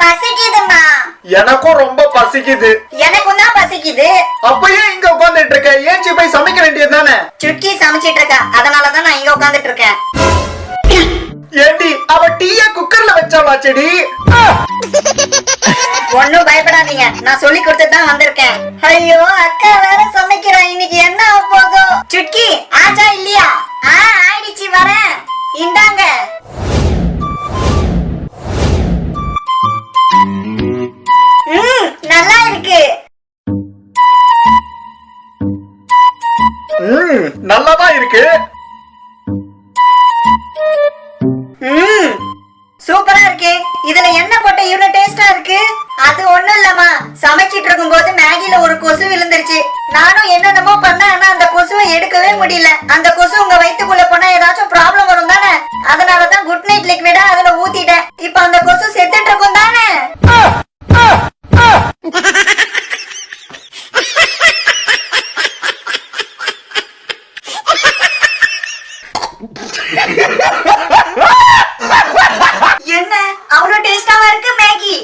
பசிக்குதுமா எனக்கும் ரொம்ப பசிக்குது. எனக்கும் தான் பசிக்குது. அப்பயே இங்க உட்கார்ந்துட்டு இருக்க ஏஞ்சி போய் சமைக்க வேண்டியது தானே சுட்கி சமைச்சிட்டு இருக்கா அதனாலதான் நான் இங்க உட்கார்ந்துட்டு இருக்கேன் ஏண்டி அவ டீய குக்கர்ல வச்சாளா செடி? ஒண்ணும் பயப்படாதீங்க. நான் சொல்லி கொடுத்துட்டு தான் வந்திருக்கேன். ஐயோ அக்கா வேற சமைக்கிறா. இன்னைக்கு என்ன ஆக ம் நல்லாதான் இருக்கு. ம். சூப்பரா இருக்கு. இதுல என்ன போட்ட இவ்வளவு டேஸ்டா இருக்கு? அது ஒண்ணும் இல்லம்மா. சமைச்சிட்டு இருக்கும் போது மேகில ஒரு கொசு விழுந்துருச்சு. நானும் என்னென்னமோ பண்ணேன் ஆனா அந்த கொசுவை எடுக்கவே முடியல. அந்த கொசு உங்க வயித்துக்குள்ள போனா ஏதாச்சும் ப்ராப்ளம் வரும் தானே? அதனாலதான் குட் நைட் லிக்விடா அதுல ஊத்திட்டேன். இப்ப அந்த கொசு செத்து இருக்கும் தானே என்ன அவ்வளவு டேஸ்டாவா இருக்கு மேகி